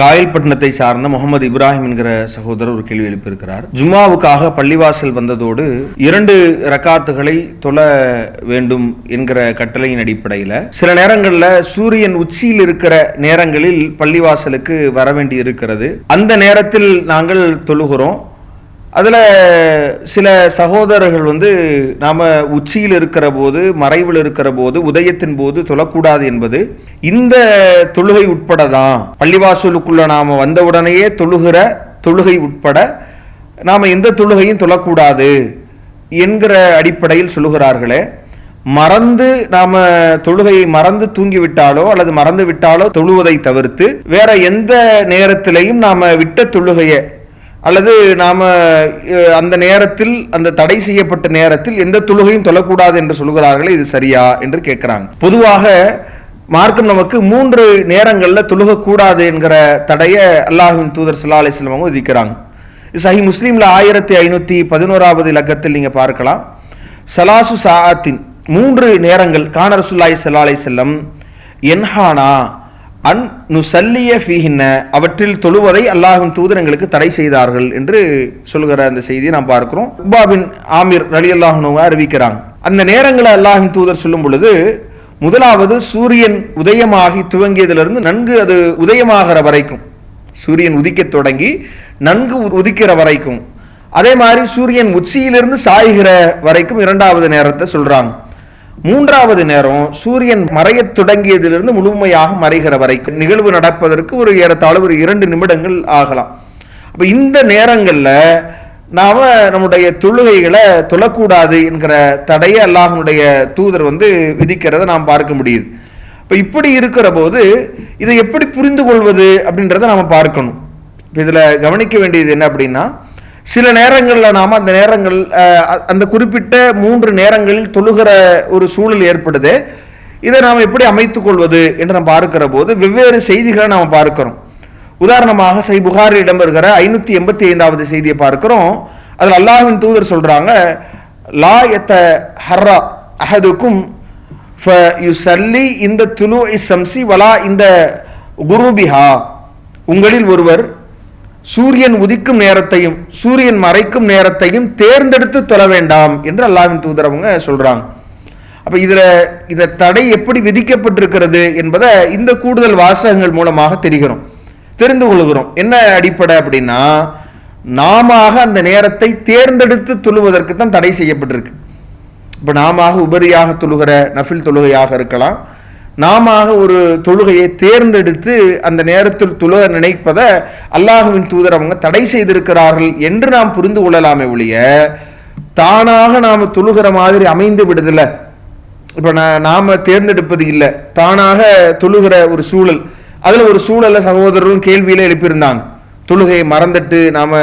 காயல்பட்டினத்தை சார்ந்த முகமது இப்ராஹிம் என்கிற சகோதரர் ஒரு கேள்வி எழுப்பியிருக்கிறார். ஜும்மாவுக்காக பள்ளிவாசல் வந்ததோடு இரண்டு ரக்காத்துகளை தொழ வேண்டும் என்கிற கட்டளையின் அடிப்படையில் சில நேரங்களில் சூரியன் உச்சியில் இருக்கிற நேரங்களில் பள்ளிவாசலுக்கு வர வேண்டி இருக்கிறது அந்த நேரத்தில் நாங்கள் தொழுகிறோம். அதில் சில சகோதரர்கள் வந்து நாம் உச்சியில் இருக்கிற போது மறைவில் இருக்கிற போது உதயத்தின் போது தொழக்கூடாது என்பது இந்த தொழுகை உட்பட தான். பள்ளிவாசலுக்குள்ளே நாம் வந்தவுடனேயே தொழுகிற தொழுகை உட்பட நாம் எந்த தொழுகையும் தொழக்கூடாது என்கிற அடிப்படையில் சொல்லுகிறார்களே. மறந்து நாம தொழுகையை மறந்து தூங்கிவிட்டாலோ அல்லது மறந்து விட்டாலோ தொழுவதை தவிர்த்து வேற எந்த நேரத்திலையும் நாம விட்ட தொழுகையை அல்லது நாம் அந்த நேரத்தில் அந்த தடை செய்யப்பட்ட நேரத்தில் எந்த தொழுகையும் தொழக்கூடாது என்று சொல்கிறார்களே இது சரியா என்று கேட்குறாங்க. பொதுவாக மார்க்கம் நமக்கு மூன்று நேரங்களில் தொழுகக்கூடாது என்கிற தடையை அல்லாஹின் தூதர் சல்லா அலிஸ்லாம் அவங்க விதிக்கிறாங்க. சஹி முஸ்லீமில் ஆயிரத்தி ஐநூற்றி பதினோராவது இலக்கத்தில் நீங்கள் பார்க்கலாம். சலாசு சாத்தின் மூன்று நேரங்கள் கானரசுல்லாய் சல்லா அலை செல்லம் என்ஹானா அன் நுசல்லிய ஃபீஹின்ன அவற்றில் தொழுவதை அல்லாஹின் தூதர் எங்களுக்கு தடை செய்தார்கள் என்று சொல்கிற அந்த செய்தியை நாம் பார்க்கிறோம். உபாபின் ஆமிர் ரலி அல்லாஹ்னுவ அறிவிக்கிறாங்க. அந்த நேரங்களை அல்லாஹின் தூதர் சொல்லும் பொழுது முதலாவது சூரியன் உதயமாகி துவங்கியதிலிருந்து நன்கு அது உதயமாகிற வரைக்கும் சூரியன் உதிக்க தொடங்கி நன்கு உ- உதிக்கிற வரைக்கும் அதே மாதிரி சூரியன் உச்சியிலிருந்து சாய்கிற வரைக்கும் இரண்டாவது நேரத்தை சொல்றாங்க. மூன்றாவது நேரம் சூரியன் மறையத் தொடங்கியதிலிருந்து முழுமையாக மறைகிற வரைக்கும் நிகழ்வு நடப்பதற்கு ஒரு ஏறத்தாழ ஒரு இரண்டு நிமிடங்கள் ஆகலாம். அப்ப இந்த நேரங்களில் நாம நம்முடைய தொழுகைகளை தொழக்கூடாது என்கிற தடையை அல்லாஹனுடைய தூதர் வந்து விதிக்கிறத நாம் பார்க்க முடியுது. இப்போ இப்படி இருக்கிற போது இதை எப்படி புரிந்து கொள்வது அப்படின்றத நாம பார்க்கணும். இப்போ இதில் கவனிக்க வேண்டியது என்ன அப்படின்னா சில நேரங்களில் நாம் அந்த நேரங்கள் அ- அந்த குறிப்பிட்ட மூன்று நேரங்களில் தொழுகிற ஒரு சூழல் ஏற்படுது. இதை நாம் எப்படி அமைத்துக் கொள்வது என்று நாம் பார்க்கிற போது வெவ்வேறு செய்திகளை நாம் பார்க்கிறோம். உதாரணமாக சை புகாரி வருகிற ஐநூற்றி எண்பத்தி ஐந்தாவது செய்தியை பார்க்கிறோம். அதில் அல்லாஹ்வின் தூதர் சொல்கிறாங்க லா எத்த ஹர்ரா அஹதுக்கும் யுசல்லி இந்த துலு இசம்சி வலா இந்த குருபிஹா. உங்களில் ஒருவர் சூரியன் உதிக்கும் நேரத்தையும் சூரியன் மறைக்கும் நேரத்தையும் தேர்ந்தெடுத்து தொழ வேண்டாம் என்று அல்லாவின் தூதரவங்க சொல்றாங்க. அப்ப இதுல தடை எப்படி விதிக்கப்பட்டிருக்கிறது என்பதை இந்த கூடுதல் வாசகங்கள் மூலமாக தெரிகிறோம். தெரிந்து கொள்கிறோம். என்ன அடிப்படை அப்படின்னா நாம அந்த நேரத்தை தேர்ந்தெடுத்து தொழுவதற்கு தான் தடை செய்யப்பட்டிருக்கு. இப்போ நாம உபரியாக தொழுகிற நஃபில் தொழுகையாக இருக்கலாம். நாம ஒரு தொழுகையை தேர்ந்தெடுத்து அந்த நேரத்தில் துல நினைப்பதை அல்லாஹுவின் தூதர் அவங்க தடை செய்திருக்கிறார்கள் என்று நாம் புரிந்து கொள்ளலாமே ஒழிய தானாக நாம் தொழுகிற மாதிரி அமைந்து விடுதில்ல. இப்போ நான் நாம் தேர்ந்தெடுப்பது இல்லை. தானாக தொழுகிற ஒரு சூழல். அதில் ஒரு சூழலை சகோதரரும் கேள்வியில் எழுப்பியிருந்தாங்க. தொழுகையை மறந்துட்டு நாம்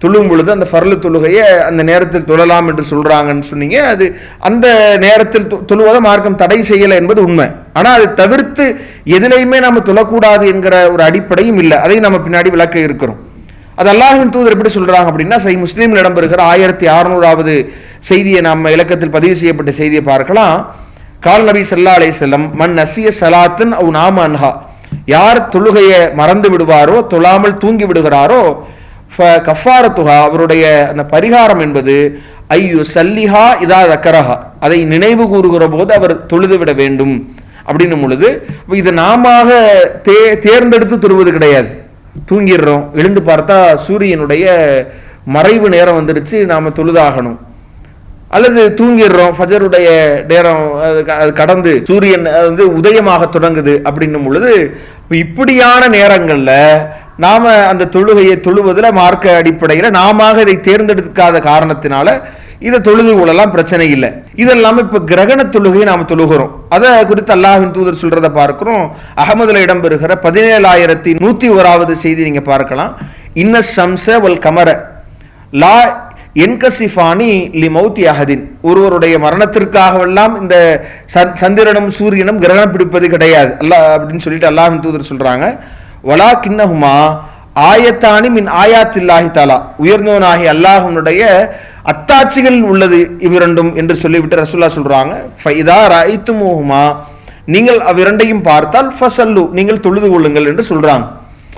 துள்ளும் பொழுது அந்த ஃபர்லு தொழுகையை அந்த நேரத்தில் தொழலாம் என்று சொல்கிறாங்கன்னு சொன்னீங்க. அது அந்த நேரத்தில் தொழுவதை மார்க்கம் தடை செய்யலை என்பது உண்மை. ஆனால் அதை தவிர்த்து எதிலையுமே நம்ம தொழக்கூடாது என்கிற ஒரு அடிப்படையும் இல்லை. அதையும் நம்ம பின்னாடி விளக்க இருக்கிறோம். அது அல்லாஹின் தூதர் எப்படி சொல்கிறாங்க அப்படின்னா சை முஸ்லீமில் இடம்பெறுகிற ஆயிரத்தி அறுநூறாவது செய்தியை நம்ம இலக்கத்தில் பதிவு செய்யப்பட்ட செய்தியை பார்க்கலாம். கால் நபி சல்லா அலைஹி செல்லம் மன் நசிய சலாத்தன் அவு நாம அன்ஹா. யார் தொழுகையை மறந்து விடுவாரோ தொழாமல் தூங்கி விடுகிறாரோ கஃபாரத்துஹா அவருடைய அந்த பரிகாரம் என்பது ஐயோ சல்லிஹா இதா ரக்கரஹா அதை நினைவு கூறுகிற போது அவர் தொழுது விட வேண்டும் அப்படின்னும் பொழுது இதை நாம தே தேர்ந்தெடுத்து தொழுவது கிடையாது. தூங்கிடுறோம் எழுந்து பார்த்தா சூரியனுடைய மறைவு நேரம் வந்துருச்சு நாம தொழுதாகணும். அல்லது தூங்கிடுறோம் ஃபஜருடைய நேரம் அது கடந்து சூரியன் வந்து உதயமாக தொடங்குது அப்படின்னும் பொழுது இப்படியான நேரங்களில் நாம் அந்த தொழுகையை தொழுவதில் மார்க்க அடிப்படையில் நாம இதை தேர்ந்தெடுக்காத காரணத்தினால இதை தொழுது கொள்ளலாம் பிரச்சனை இல்லை. இதெல்லாம் இப்போ கிரகண தொழுகையை நாம் தொழுகிறோம். அதை குறித்து அல்லாஹின் தூதர் சொல்றத பார்க்கிறோம். அகமதுல இடம்பெறுகிற பதினேழாயிரத்தி நூத்தி ஓராவது செய்தி நீங்க பார்க்கலாம். இன்ன சம்ச வல் கமர லா என்கசிஃபானி லி மௌத்தி அஹதின். ஒருவருடைய மரணத்திற்காகவெல்லாம் இந்த சந்- சந்திரனும் சூரியனும் கிரகணம் பிடிப்பது கிடையாது. அல்லாஹ் அப்படின்னு சொல்லிட்டு அல்லாஹின் தூதர் சொல்றாங்க. வலா கிண்ணஹுமா ஆயத்தானி மின் ஆயாத்தில்லாஹி தாலா. உயர்ந்தவனாகி அல்லாஹுனுடைய அத்தாட்சிகள் உள்ளது இவ்விரண்டும் என்று சொல்லிவிட்டு ரசுல்லா சொல்றாங்க. ஃபைதா ரைத்துமுஹுமா நீங்கள் அவ்விரண்டையும் பார்த்தால் ஃபசல்லு நீங்கள் தொழுது கொள்ளுங்கள் என்று சொல்றாங்க.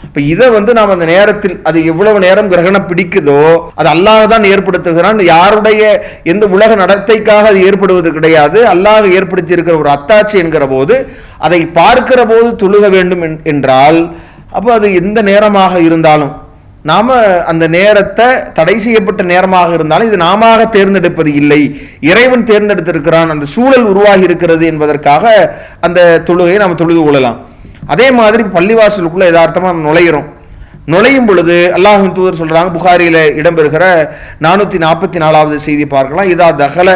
இப்போ இதை வந்து நாம் அந்த நேரத்தில் அது எவ்வளவு நேரம் கிரகணம் பிடிக்குதோ அது அல்லாஹ் தான் ஏற்படுத்துகிறான். யாருடைய எந்த உலக நடத்தைக்காக அது ஏற்படுவது கிடையாது. அல்லாஹ் ஏற்படுத்தி இருக்கிற ஒரு அத்தாட்சி என்கிற போது அதை பார்க்கிற போது தொழுக வேண்டும் என்- என்றால் அப்போ அது எந்த நேரமாக இருந்தாலும் நாம் அந்த நேரத்தை தடை செய்யப்பட்ட நேரமாக இருந்தாலும் இது நாம தேர்ந்தெடுப்பது இல்லை. இறைவன் தேர்ந்தெடுத்திருக்கிறான். அந்த சூழல் உருவாகி இருக்கிறது என்பதற்காக அந்த தொழுகையை நாம் தொழுது கொள்ளலாம். அதே மாதிரி பள்ளிவாசலுக்குள்ள யதார்த்தமாக நம்ம நுழையிறோம். நுழையும் பொழுது அல்லாஹின் தூதர் சொல்கிறாங்க புகாரியில் இடம்பெறுகிற நானூற்றி நாற்பத்தி நாலாவது செய்தி பார்க்கலாம். இதா தகல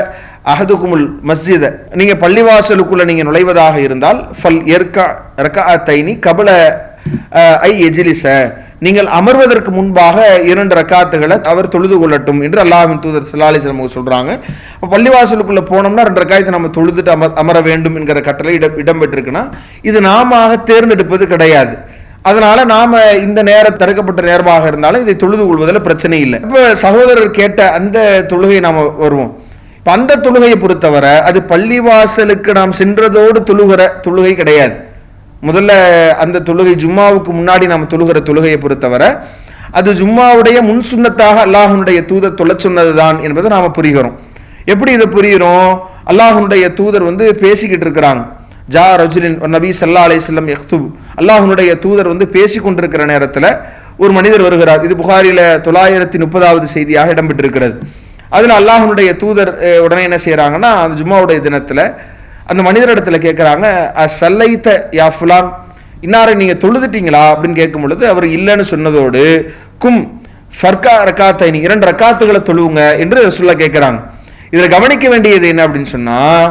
அஹதுகுமுல் மஸ்ஜித. நீங்கள் பள்ளிவாசலுக்குள்ளே நீங்கள் நுழைவதாக இருந்தால் ஃபல் எர்கா தைனி கபல ஐ எஜிலிச நீங்கள் அமர்வதற்கு முன்பாக இரண்டு ரக்காத்துகளை அவர் தொழுது கொள்ளட்டும் என்று அல்லாஹின் தூதர் சல்லாஹிஸ்லம் நமக்கு சொல்றாங்க. இப்போ பள்ளிவாசலுக்குள்ளே போனோம்னா ரெண்டு ரக்காயத்தை நம்ம தொழுதுட்டு அமர் அமர வேண்டும் என்கிற கட்டளை இடம் இடம்பெற்றிருக்குன்னா இது நாம தேர்ந்தெடுப்பது கிடையாது. அதனால நாம இந்த நேரம் தடுக்கப்பட்ட நேரமாக இருந்தாலும் இதை தொழுது கொள்வதில் பிரச்சனை இல்லை. இப்போ சகோதரர் கேட்ட அந்த தொழுகை நாம வருவோம். இப்போ அந்த தொழுகையை பொறுத்தவரை அது பள்ளிவாசலுக்கு நாம் சென்றதோடு தொழுகிற தொழுகை கிடையாது. முதல்ல அந்த தொழுகை ஜும்மாவுக்கு முன்னாடி நாம் தொழுகிற தொழுகையை பொறுத்தவரை அது ஜும்மாவுடைய முன் சுண்ணத்தாக அல்லாஹனுடைய தூதர் தொலை சொன்னதுதான் என்பதை நாம் புரிகிறோம். எப்படி இதை புரிகிறோம்? அல்லாஹனுடைய தூதர் வந்து பேசிக்கிட்டு இருக்கிறாங்க. ஜா ரஜுலின் நபி சல்லா அலைஹிஸ்ஸலாம் யக்துப். அல்லாஹனுடைய தூதர் வந்து பேசி கொண்டிருக்கிற நேரத்தில் ஒரு மனிதர் வருகிறார். இது புகாரில தொள்ளாயிரத்தி முப்பதாவது செய்தியாக இடம்பெற்றிருக்கிறது. அதில் அல்லாஹனுடைய தூதர் உடனே என்ன செய்கிறாங்கன்னா அந்த ஜும்மாவுடைய தினத்தில் அந்த மனிதரிடத்துல கேட்குறாங்க சல்லைத்த யா ஃபுலான் இன்னாரை நீங்கள் தொழுதுட்டீங்களா? அப்படின்னு கேட்கும் பொழுது அவர் இல்லைன்னு சொன்னதோடு கும் ஃபர்கா ரக்காத்தை இரண்டு ரக்காத்துகளை தொழுவுங்க என்று சொல்ல கேட்குறாங்க இதில் கவனிக்க வேண்டியது என்ன அப்படின்னு சொன்னால்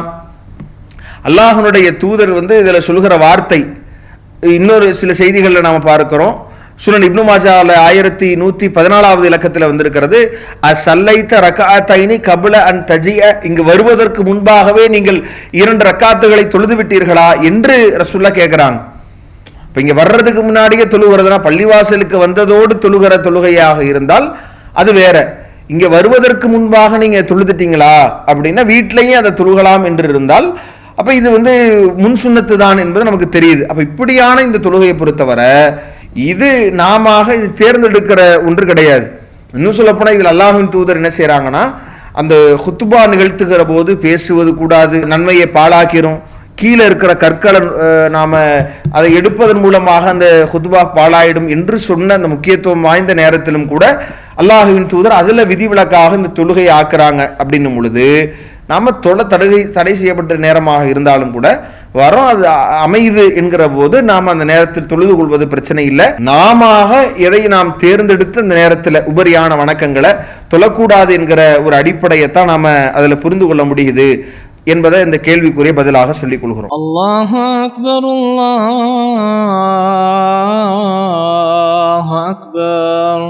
அல்லாஹனுடைய தூதர் வந்து இதில் சொல்கிற வார்த்தை இன்னொரு சில செய்திகளில் நாம் பார்க்குறோம். சுனன் இப்னு மாஜாவில் ஆயிரத்தி நூற்றி பதினாலாவது இலக்கத்தில் வந்திருக்கிறது. அசல்லைத்த ரக்காத்தைனி கபல அன் தஜிய. இங்கு வருவதற்கு முன்பாகவே நீங்கள் இரண்டு ரக்காத்துகளை தொழுது விட்டீர்களா என்று ரசுல்லா கேட்குறாங்க இப்போ இங்கே வர்றதுக்கு முன்னாடியே தொழுகிறதுனா பள்ளிவாசலுக்கு வந்ததோடு தொழுகிற தொழுகையாக இருந்தால் அது வேற. இங்கே வருவதற்கு முன்பாக நீங்கள் தொழுதுட்டீங்களா அப்படின்னா வீட்டிலையும் அதை தொழுகலாம் என்று இருந்தால் அப்போ இது வந்து முன் சுன்னத்து தான் என்பது நமக்கு தெரியுது. அப்போ இப்படியான இந்த தொழுகையை பொறுத்தவரை இது நாம இது தேர்ந்தெடுக்கிற ஒன்று கிடையாது. இன்னும் சொல்லப்போனால் இதில் அல்லாஹின் தூதர் என்ன செய்கிறாங்கன்னா அந்த ஹுத்துபா நிகழ்த்துகிற போது பேசுவது கூடாது நன்மையை பாழாக்கிறோம் கீழே இருக்கிற கற்களை நாம் அதை எடுப்பதன் மூலமாக அந்த ஹுத்பா பாழாயிடும் என்று சொன்ன அந்த முக்கியத்துவம் வாய்ந்த நேரத்திலும் கூட அல்லாஹுவின் தூதர் அதில் விதிவிலக்காக இந்த தொழுகையை ஆக்குறாங்க. அப்படின்னும் பொழுது நாம் தொலை தடை தடை செய்யப்பட்ட நேரமாக இருந்தாலும் கூட வரும் அது அமையுது என்கிற போது நாம் அந்த நேரத்தில் தொழுது கொள்வது பிரச்சனை இல்லை. நாம எதை நாம் தேர்ந்தெடுத்து அந்த நேரத்தில் உபரியான வணக்கங்களை தொழக்கூடாது என்கிற ஒரு அடிப்படையைத்தான் நாம அதில் புரிந்து கொள்ள முடியுது என்பதை இந்த கேள்விக்குரிய பதிலாக சொல்லிக் கொள்கிறோம். அல்லாஹ் அக்பர் அல்லாஹ் அக்பர்.